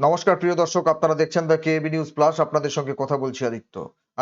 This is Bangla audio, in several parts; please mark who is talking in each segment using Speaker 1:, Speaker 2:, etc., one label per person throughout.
Speaker 1: নমস্কার, প্রিয় দর্শক, আপনারা দেখছেন দ্য কেবি নিউজ প্লাস আপনাদের সঙ্গে কথা বলছি আদিত্য।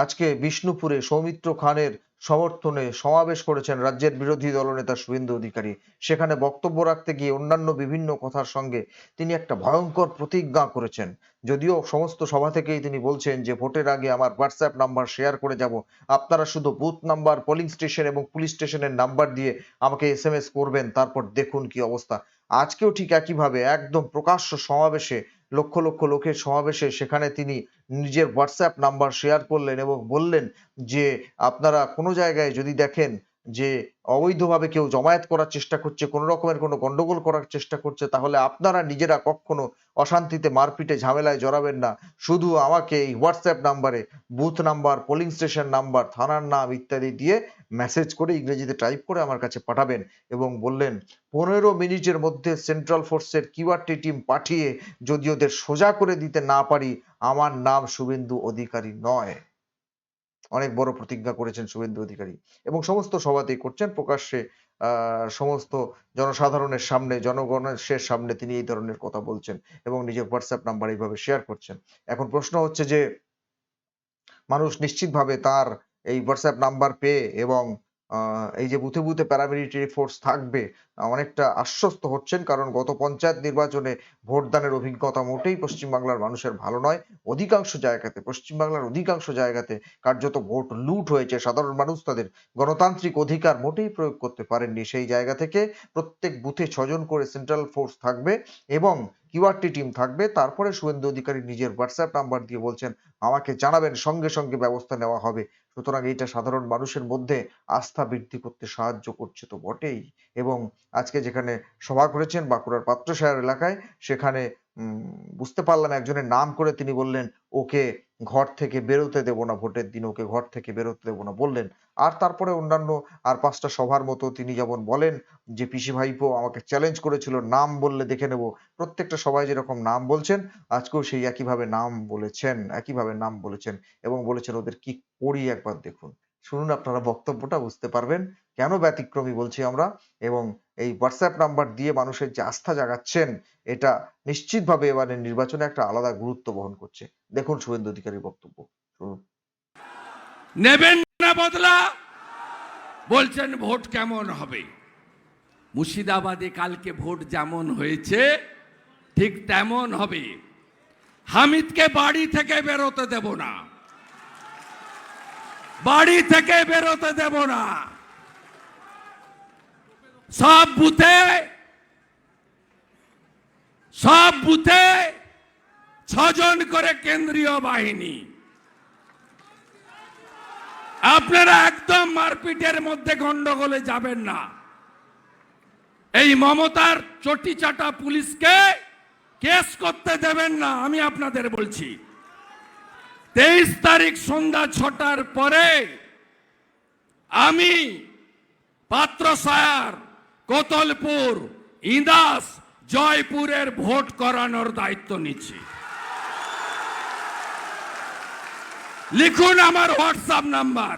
Speaker 1: আজকে বিষ্ণুপুরে সৌমিত্র খানের সমর্থনে সমাবেশ করেছেন রাজ্যের বিরোধী দলনেতা শুভেন্দু অধিকারী। সেখানে বক্তব্য রাখতে গিয়ে অন্যান্য বিভিন্ন কথার সঙ্গে তিনি একটা ভয়ঙ্কর প্রতিজ্ঞা করেছেন। যদিও সমস্ত সভা থেকেই তিনি বলছেন যে, ভোটের আগে আমার হোয়াটসঅ্যাপ নাম্বার শেয়ার করে যাব। আপনারা শুধু বুথ নাম্বার পোলিং স্টেশন এবং পুলিশ স্টেশনের নাম্বার দিয়ে আমাকে এস করবেন, তারপর দেখুন কি অবস্থা। আজকেও ঠিক একইভাবে একদম প্রকাশ্য সমাবেশে লক্ষ লক্ষ লোকের সমাবেশে সেখানে তিনি নিজের হোয়াটসঅ্যাপ নাম্বার শেয়ার করলেন এবং বললেন যে, আপনারা কোনো জায়গায় যদি দেখেন যে অবৈধভাবে কেউ জমায়েত করার চেষ্টা করছে, কোনো রকমের কোনো গন্ডগোল করার চেষ্টা করছে, তাহলে আপনারা নিজেরা কখনো অশান্তিতে মারপিটে ঝামেলায় জড়াবেন না। শুধু আমাকে এই হোয়াটসঅ্যাপ নাম্বারে booth number polling station number থানার নাম ইত্যাদি দিয়ে মেসেজ করে ইংরেজিতে টাইপ করে আমার কাছে পাঠাবেন এবং বললেন, পনেরো মিনিটের মধ্যে সেন্ট্রাল ফোর্সের কিউআরটি টিম পাঠিয়ে যদি ওদের সোজা করে দিতে না পারি, আমার নাম শুভেন্দু অধিকারী নয়। অনেক বড় প্রতিজ্ঞা করেছেন শুভেন্দু অধিকারী। এবং সমস্ত সভাতেই করছেন। প্রকাশ্যে সমস্ত জনসাধারণের সামনে, জনগণের সামনে তিনি এই ধরনের কথা বলছেন এবং নিজের হোয়াটসঅ্যাপ নাম্বার এইভাবে শেয়ার করছেন। এখন প্রশ্ন হচ্ছে যে, মানুষ নিশ্চিতভাবে তার এই হোয়াটসঅ্যাপ নাম্বার পেয়ে এবং এই যে বুথে বুথে প্যারামিলিটারি ফোর্স থাকবে, অনেকটা আশ্বস্ত হচ্ছেন কারণ গত পঞ্চায়েত নির্বাচনে ভোটদানের অভিজ্ঞতা মোটেই পশ্চিমবাংলার মানুষের ভালো নয়। অধিকাংশ জায়গাতে, পশ্চিমবাংলার অধিকাংশ জায়গাতে কার্যত ভোট লুট হয়েছে। সাধারণ মানুষ তাদের গণতান্ত্রিক অধিকার মোটেই প্রয়োগ করতে পারেননি। সেই জায়গা থেকে প্রত্যেক বুথে ছজন করে সেন্ট্রাল ফোর্স থাকবে এবং কিউআরটি টিম থাকবে। তারপরে শুভেন্দু অধিকারী নিজের হোয়াটসঅ্যাপ নাম্বার দিয়ে বলছেন, আমাকে জানাবেন, সঙ্গে সঙ্গে ব্যবস্থা নেওয়া হবে। সুতরাং এটা সাধারণ মানুষের মধ্যে আস্থা বৃদ্ধি করতে সাহায্য করছে তো বটেই। এবং আজকে যেখানে সভা করেছেন বাঁকুড়ার পাত্রসাহের এলাকায়, সেখানে বুঝতে পারলাম একজনের নাম করে তিনি বললেন, ওকে ঘর থেকে বেরোতে দেব না ভোটের দিন, ওকে ঘর থেকে বেরোতে দেব না। বললেন, আর তারপরে অন্যান্য আর পাঁচটা সভার মতো তিনি যেমন বলেন, যে পিসি ভাইপো আমাকে চ্যালেঞ্জ করেছিল, নাম বললে দেখে নেব। প্রত্যেকটা সবাই যেরকম নাম বলছেন, আজকেও সেই একইভাবে নাম বলেছেন, একইভাবে নাম বলেছেন এবং বলেছেন ওদের কি করি একবার দেখুন। শুনুন আপনারা বক্তব্যটা, বুঝতে পারবেন। কেন ব্যতিক্রমী বলছি আমরা? এবং এই হোয়াটসঅ্যাপ নাম্বার দিয়ে মানুষের যে আস্থা জাগাচ্ছেন, এটা নিশ্চিতভাবে এবারে নির্বাচনে একটা আলাদা গুরুত্ব বহন করছে। দেখুন শুভেন্দু অধিকারীর বক্তব্য।
Speaker 2: নেবেন না বদলা, বলছেন ভোট কেমন হবে? মুর্শিদাবাদে কালকে ভোট যেমন হয়েছে, ঠিক তেমন হবে। হামিদকে বাড়ি থেকে বেরোতে দেব না। বাড়ি থেকে বেরোতে দেব না। সব বুথে সব বুথে ছজন করে কেন্দ্রীয় বাহিনী। আপনারা একদম মারপিটের মধ্যে গন্ডগোলে যাবেন না। এই মমতার চটি চাটা পুলিশকে কেস করতে দেবেন না, আমি আপনাদের বলছি। তেইশ তারিখ সন্ধ্যা ছটার পরে আমি পাত্রসায়ার কোতলপুর, ইন্দাস, জয়পুরের ভোট করানোর দায়িত্ব নিচ্ছি। লিখুন আমার WhatsApp number.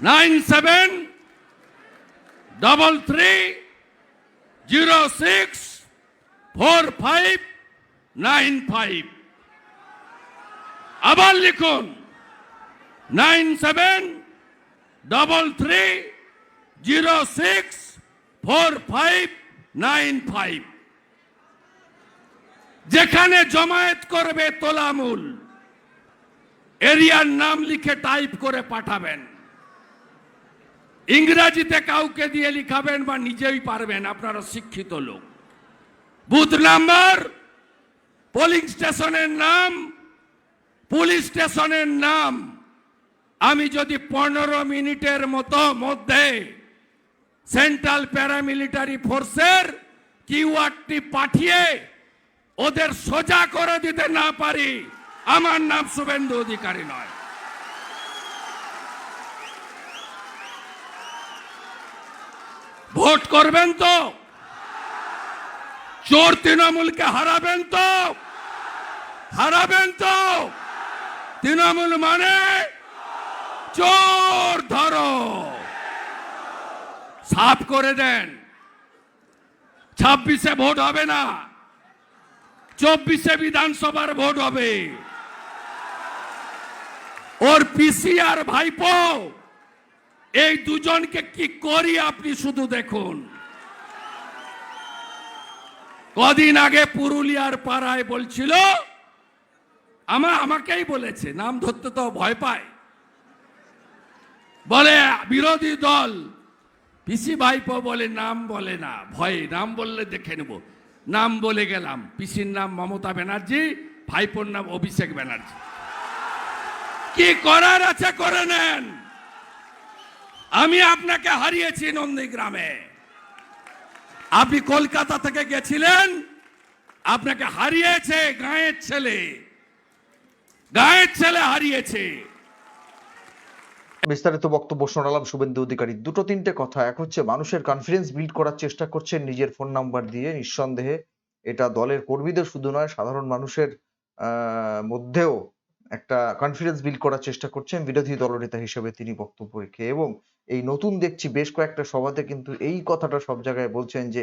Speaker 2: Nine seven double three zero six four five nine five. আবার লিখুন। Nine seven double three zero six four five nine five. যেখানে জমায়েত করবে তোলামূল। এরিয়ার নাম লিখে টাইপ করে পাঠাবেন। ইংরাজিতে কাউকে দিয়ে লিখাবেন বা নিজেই পারবেন, আপনারা শিক্ষিত লোক। বুথ নাম্বার, পোলিং স্টেশনের নাম পুলিশ স্টেশনের নাম আমি যদি পনেরো মিনিটের মতো মধ্যে সেন্ট্রাল প্যারামিলিটারি ফোর্সের কিউআরটি পাঠিয়ে ওদের সোজা করে দিতে না পারি, আমার নাম শুভেন্দু অধিকারী নয়। ভোট করবেন তো? চোর তৃণমূলকে হারাবেন তো? হারাবেন তো? তৃণমূল মানে চোর ধরো। সাফ করে দেন। ছাব্বিশে ভোট হবে না। চব্বিশে বিধানসভার ভোট হবে। ওর পিসি আর ভাইপো, এই দুজনকে কি করি আপনি শুধু দেখুন। কদিন আগে পুরুলিয়ার পাড়ায় বলছিল আমা আমাকেই বলেছে, নাম ধরতে তো ভয় পায়। বলে, বিরোধী দল, পিসি ভাইপো বলে নাম বলে না, ভয়ে, নাম বললে দেখে নেব। নাম বলে গেলাম, পিসির নাম মমতা ব্যানার্জি, ভাইপোর নাম অভিষেক ব্যানার্জি। কি করার আছে করে নেন? আমি আপনাকে হারিয়েছি নন্দীগ্রামে। আপনি কলকাতা থেকে গেছিলেন, আপনাকে হারিয়েছে গায়ের ছেলে। গায়ের ছেলে হারিয়েছে।
Speaker 1: বিস্তারিত বক্তব্য শোনালাম শুভেন্দু অধিকারী। দুটো তিনটে কথা। এক হচ্ছে, মানুষের কনফিডেন্স বিল্ড করার চেষ্টা করছেন নিজের ফোন নাম্বার দিয়ে। নিঃসন্দেহে এটা দলের কর্মীদের শুধু নয়, সাধারণ মানুষের মধ্যেও একটা কনফিডেন্স বিল্ড করার চেষ্টা করছেন বিরোধী দলনেতা হিসেবে তিনি বক্তব্য রেখে। এবং এই নতুন দেখছি বেশ কয়েকটা সভাতে কিন্তু এই কথাটা সব জায়গায় বলছেন যে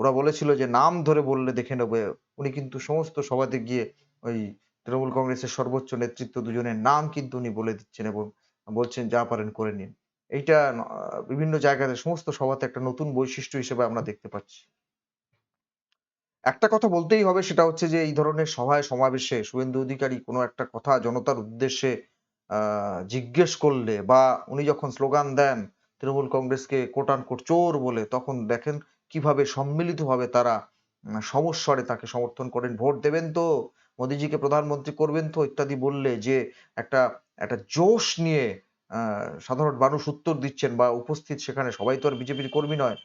Speaker 1: ওরা বলেছিল যে, নাম ধরে বললে দেখে নেবে। উনি কিন্তু সমস্ত সভাতে গিয়ে ওই তৃণমূল কংগ্রেসের সর্বোচ্চ নেতৃত্ব দুজনের নাম কিন্তু উনি বলে দিচ্ছেন এবং বলছেন, যা পারেন করে নিন। এইটা বিভিন্ন জায়গাতে, সমস্ত সভাতে একটা নতুন বৈশিষ্ট্য হিসেবে আমরা দেখতে পাচ্ছি। একটা কথা বলতেই হবে, সেটা হচ্ছে যে এই ধরনের সভায়, সমাবেশে শুভেন্দু অধিকারী কোনো একটা কথা জনতার উদ্দেশ্যে জিজ্ঞেস করলে বা উনি যখন স্লোগান দেন তৃণমূল কংগ্রেসকে কোটান কোট চোর বলে, তখন দেখেন কীভাবে সম্মিলিতভাবে তারা সমস্বরে তাকে সমর্থন করেন। ভোট দেবেন তো মোদিজিকে প্রধানমন্ত্রী করবেন তো ইত্যাদি বললে যে একটা একটা জোশ নিয়ে সাধারণ মানুষ উত্তর দিচ্ছেন বা উপস্থিত সেখানে সবাই তো আর বিজেপির কর্মী নয়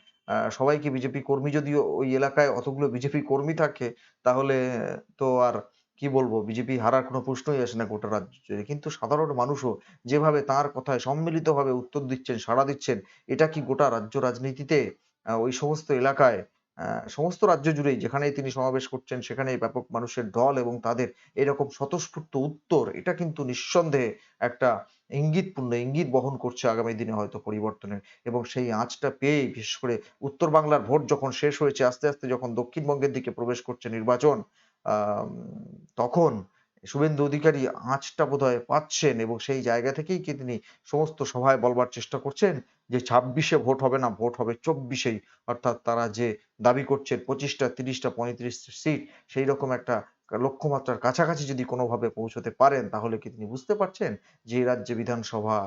Speaker 1: সবাই কি বিজেপি কর্মী যদিও ওই এলাকায় অতগুলো বিজেপি কর্মী থাকে, তাহলে তো আর কি বলব, বিজেপি হারার কোনো প্রশ্নই আসে না গোটা রাজ্য। কিন্তু সাধারণ মানুষও যেভাবে তার কথায় সম্মিলিতভাবে উত্তর দিচ্ছেন, সাড়া দিচ্ছেন, এটা কি গোটা রাজ্য রাজনীতিতে ওই সমস্ত এলাকায় সমস্ত রাজ্য জুড়েই যেখানে তিনি সমাবেশ করছেন সেখানে ব্যাপক মানুষের দল এবং তাদের এরকম স্বতঃস্ফূর্ত উত্তর, এটা কিন্তু নিঃসন্দেহে একটা ইঙ্গিতপূর্ণ, ইঙ্গিত বহন করছে আগামী দিনে হয়তো পরিবর্তনের এবং সেই আঁচটা পেয়ে বিশেষ করে উত্তর বাংলার ভোট যখন শেষ হয়েছে, আস্তে আস্তে যখন দক্ষিণবঙ্গের দিকে প্রবেশ করছে নির্বাচন তখন শুভেন্দু অধিকারী আঁচটা বোধহয় পাচ্ছেন এবং সেই জায়গা থেকেই কি তিনি সমস্ত সভায় বলবার চেষ্টা করছেন যে ছাব্বিশে ভোট হবে না, ভোট হবে চব্বিশেই। অর্থাৎ তারা যে দাবি করছেন পঁচিশটা, তিরিশটা, পঁয়ত্রিশ সিট, সেই রকম একটা লক্ষ্যমাত্রার কাছাকাছি যদি কোনোভাবে পৌঁছতে পারেন, তাহলে কি তিনি বুঝতে পারছেন যে রাজ্যে বিধানসভা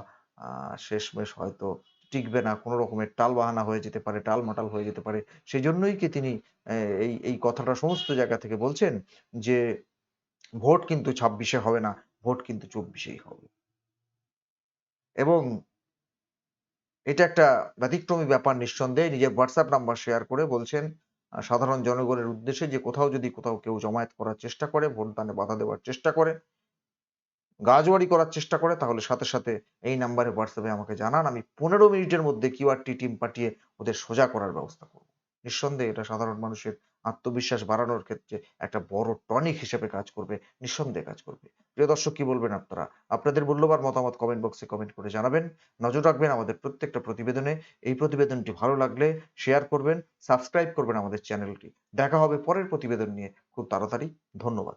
Speaker 1: শেষমেশ হয়তো টিকবে না, কোনো রকমের টাল বাহানা হয়ে যেতে পারে টাল মাটাল হয়ে যেতে পারে। সেই জন্যই কি তিনি এই এই কথাটা সমস্ত জায়গা থেকে বলছেন যে ভোট কিন্তু ছাব্বিশে হবে না, ভোট কিন্তু চব্বিশেই হবে। এবং এটা একটা ব্যতিক্রমী ব্যাপার নিঃসন্দেহে, নিজের হোয়াটসঅ্যাপ নাম্বার শেয়ার করে বলছেন সাধারণ জনগণের উদ্দেশ্যে যে কোথাও যদি কোথাও কেউ জমায়েত করার চেষ্টা করে, ভোটদানে বাধা দেওয়ার চেষ্টা করে গাজওয়ারি করার চেষ্টা করে, তাহলে সাথে সাথে এই নাম্বারে হোয়াটসঅ্যাপে আমাকে জানান, আমি পনেরো মিনিটের মধ্যে কিউআরটি টিম পাঠিয়ে ওদের সোজা করার ব্যবস্থা করব। নিঃসন্দেহে এটা সাধারণ মানুষের আত্মবিশ্বাস বাড়ানোর ক্ষেত্রে একটা বড় টনিক হিসেবে কাজ করবে, নিঃসন্দেহে কাজ করবে। প্রিয় দর্শক, কি বলবেন আপনারা? আপনাদের মূল্যবান মতামত কমেন্ট বক্সে কমেন্ট করে জানাবেন। নজর রাখবেন আমাদের প্রত্যেকটা প্রতিবেদনে। এই প্রতিবেদনটি ভালো লাগলে শেয়ার করবেন সাবস্ক্রাইব করবেন আমাদের চ্যানেলটি দেখা হবে পরের প্রতিবেদন নিয়ে। খুব তাড়াতাড়ি, ধন্যবাদ।